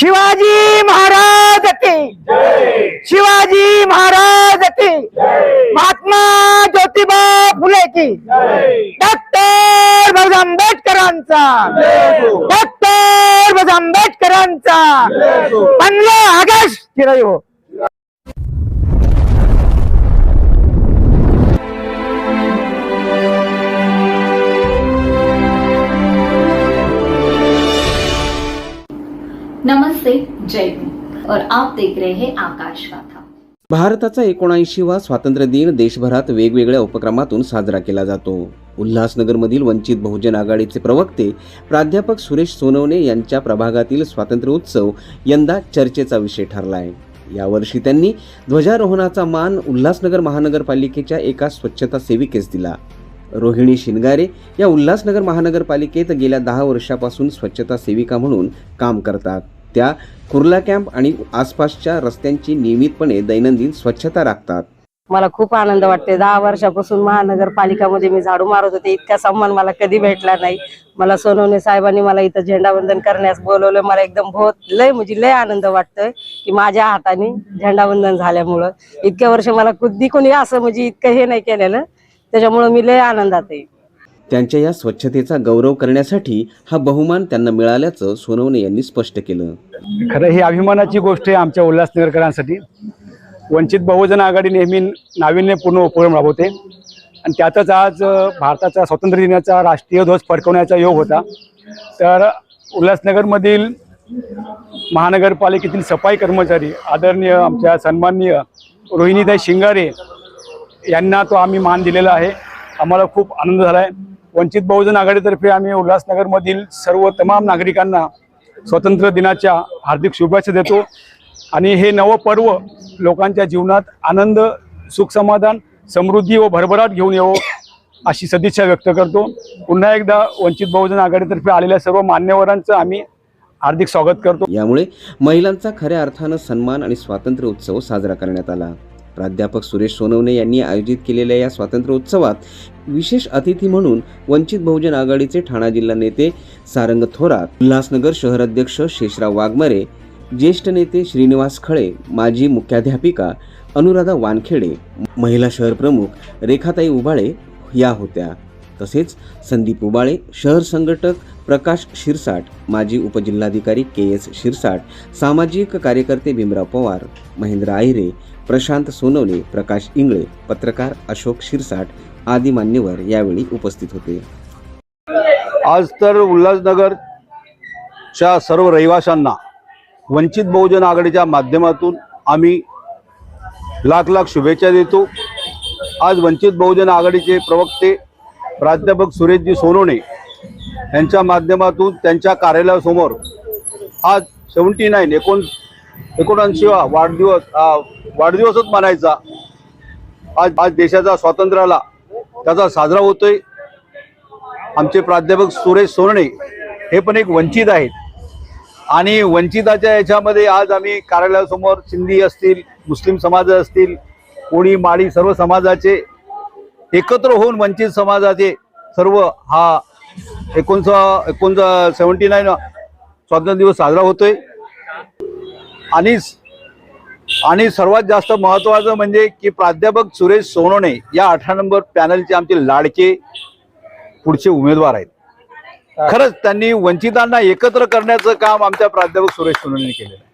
शिवाजी महाराज की। शिवाजी महाराज की। महात्मा ज्योतिबा फुले की। डॉक्टर बाबासाहेब आंबेडकरांचा। डॉक्टर बाबासाहेब आंबेडकरांचा। पंधरा ऑगस्ट चिरयो नमस्ते जय हिंद. और आप देख रहे हैं आकाश गाथा. भारताचा एकोणऐंशीवा स्वातंत्र्य दिन देशभरात वेगवेगळ्या उपक्रमातून साजरा केला जातो. उल्हासनगरमधील वंचित बहुजन आघाडीचे प्रवक्ते प्राध्यापक सुरेश सोनवणे यांच्या प्रभागातील स्वातंत्र्य उत्सव यंदा चर्चेचा विषय ठरला आहे यावर्षी त्यांनी ध्वजारोहणाचा मान उल्हासनगर महानगरपालिकेच्या एका स्वच्छता सेविकेस दिला. रोहिणी शिनगारे या उल्हासनगर महानगरपालिकेत गेल्या दहा वर्षापासून स्वच्छता सेविका म्हणून काम करतात. त्या कुर्ला कॅम्प आणि आसपासच्या रस्त्यांची नियमितपणे दैनंदिन स्वच्छता राखतात. मला खूप आनंद वाटते दहा वर्षापासून महानगरपालिकामध्ये मी झाडू मारत होते. इतका सन्मान मला कधी भेटला नाही. मला सोनवणे साहेबांनी मला इथं झेंडावंदन करण्यास बोलवलं. मला एकदम बहुत लय म्हणजे लय आनंद वाटतोय की माझ्या हाताने झेंडावंदन झाल्यामुळं. इतक्या वर्ष मला कधी कोणी असं म्हणजे इतकं हे नाही केलेलं. त्याच्यामुळं मी लय आनंदात आहे. त्यांच्या या स्वच्छतेचा गौरव करण्यासाठी हा बहुमान त्यांना मिळाल्याचं सोनवणे यांनी स्पष्ट केलं. खरं ही अभिमानाची गोष्ट आहे आमच्या उल्हासनगरकरांसाठी. वंचित बहुजन आघाडी नेहमी नाविन्यपूर्ण उपक्रम राबवते. आणि त्यातच आज भारताचा स्वातंत्र्य दिनाचा राष्ट्रीय ध्वज फडकवण्याचा योग होता. तर उल्हासनगरमधील महानगरपालिकेतील सफाई कर्मचारी आदरणीय आमच्या सन्माननीय रोहिणीताई शिंगारे यांना तो आम्ही मान दिलेला आहे. आम्हाला खूप आनंद झाला आहे वंचित बहुजन आघाडीतर्फे आम्ही उल्हासनगरमधील सर्व तमाम नागरिकांना स्वातंत्र्य दिनाच्या हार्दिक शुभेच्छा देतो. आणि हे नवं पर्व लोकांच्या जीवनात आनंद सुख समाधान समृद्धी व भरभराट घेऊन येवो अशी सदिच्छा व्यक्त करतो. पुन्हा एकदा वंचित बहुजन आघाडीतर्फे आलेल्या सर्व मान्यवरांचं आम्ही हार्दिक स्वागत करतो. यामुळे महिलांचा खऱ्या अर्थानं सन्मान आणि स्वातंत्र्य उत्सव साजरा करण्यात आला. प्राध्यापक सुरेश सोनवणे यांनी आयोजित केलेल्या या स्वातंत्र्य उत्सवात विशेष अतिथी म्हणून वंचित बहुजन आघाडीचे ठाणा जिल्हा नेते सारंग थोरात उल्हासनगर शहराध्यक्ष शेषराव वाघमारे ज्येष्ठ नेते श्रीनिवास खळे माजी मुख्याध्यापिका अनुराधा वानखेडे महिला शहर प्रमुख रेखाताई उबाळे या होत्या. तसेच संदीप उबाळे शहर संघटक प्रकाश शिरसाट माजी उपजिल्हाधिकारी के एस शिरसाट सामाजिक कार्यकर्ते भीमराव पवार महेंद्र आहिरे प्रशांत सोनवणे प्रकाश इंगळे पत्रकार अशोक शिरसाट आदी मान्यवर यावेळी उपस्थित होते. आज तर उल्हासनगरच्या सर्व रहिवाशांना वंचित बहुजन आघाडीच्या माध्यमातून आम्ही लाख लाख शुभेच्छा देतो. आज वंचित बहुजन आघाडीचे प्रवक्ते प्राध्यापक सुरेशजी सोनवणे यांच्या माध्यमातून त्यांच्या कार्यालयासमोर आज सेवन्टी नाईन एकोण एकोणऐंशीवा वाढदिवस वाढदिवसच मानायचा. आज आज देशाचा स्वातंत्र्याला त्याचा साजरा होतोय. आमचे प्राध्यापक सुरेश सोनणे हे पण एक वंचित आहेत. आणि वंचिताच्या याच्यामध्ये आज आम्ही कार्यालयासमोर सिंधी असतील मुस्लिम समाज असतील कोणी माळी सर्व समाजाचे एकत्र होऊन वंचित समाजाचे सर्व हा एकोणसा एकोण सेवन्टी नाईन स्वातंत्र्य दिवस साजरा होतोय. आणि आणि सर्वात जास्त महत्त्वाचं म्हणजे की प्राध्यापक सुरेश सोनवणे या अठरा नंबर पॅनलचे आमचे लाडके पुढचे उमेदवार आहेत. खरंच त्यांनी वंचितांना एकत्र करण्याचं काम आमच्या प्राध्यापक सुरेश सोनोने केलेलं आहे.